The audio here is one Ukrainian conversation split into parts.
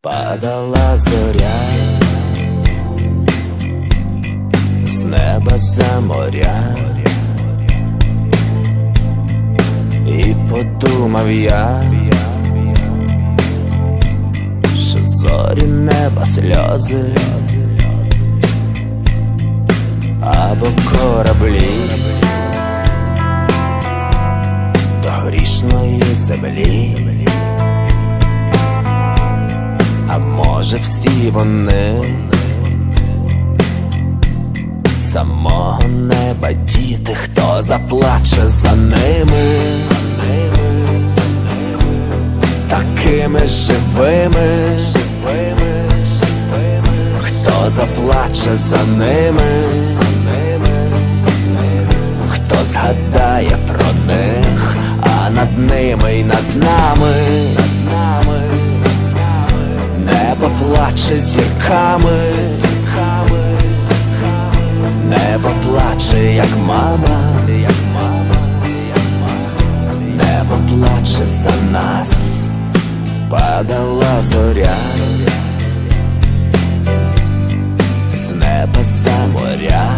Падала зоря з неба за моря, і подумав я, що зорі неба сльози або кораблі до грішної землі. Може всі вони самого неба діти, хто заплаче за ними, такими живими, хто заплаче за ними, хто згадає про них, а над ними й над нами. Плаче зірками, небо плаче, як мама, небо плаче за нас, падала зоря, з неба за моря,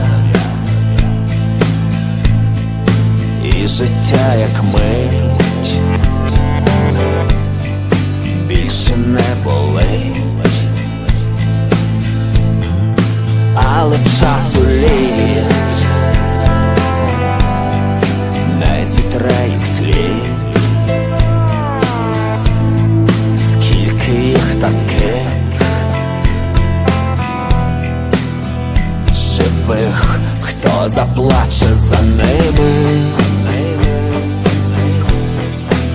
і життя, як мить часу літ не зітре їх слід, скільки їх таких? Живих, хто заплаче за ними?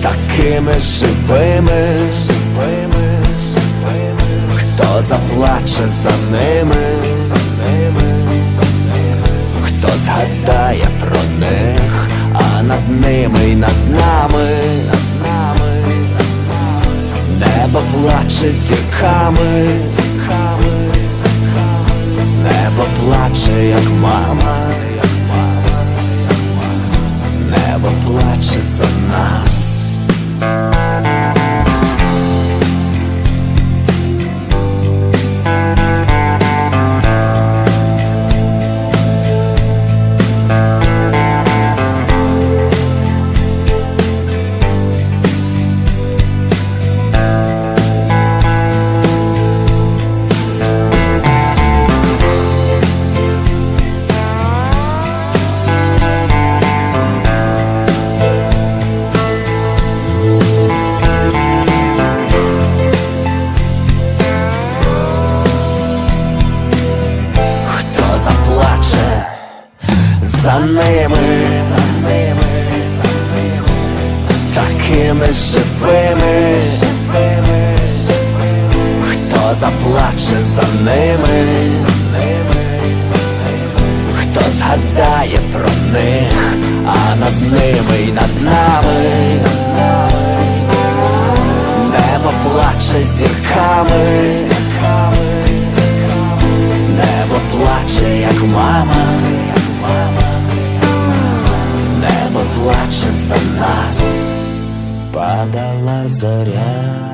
Такими живими, хто заплаче за ними, ними нами, над нами, небо плаче зірками, небо плаче, як мама. Небо плаче за нас. За ними, такими живими, хто заплаче за ними, хто згадає про них, а над ними й над нами, небо плаче зірками. Небо плаче, як мама, падала зоря.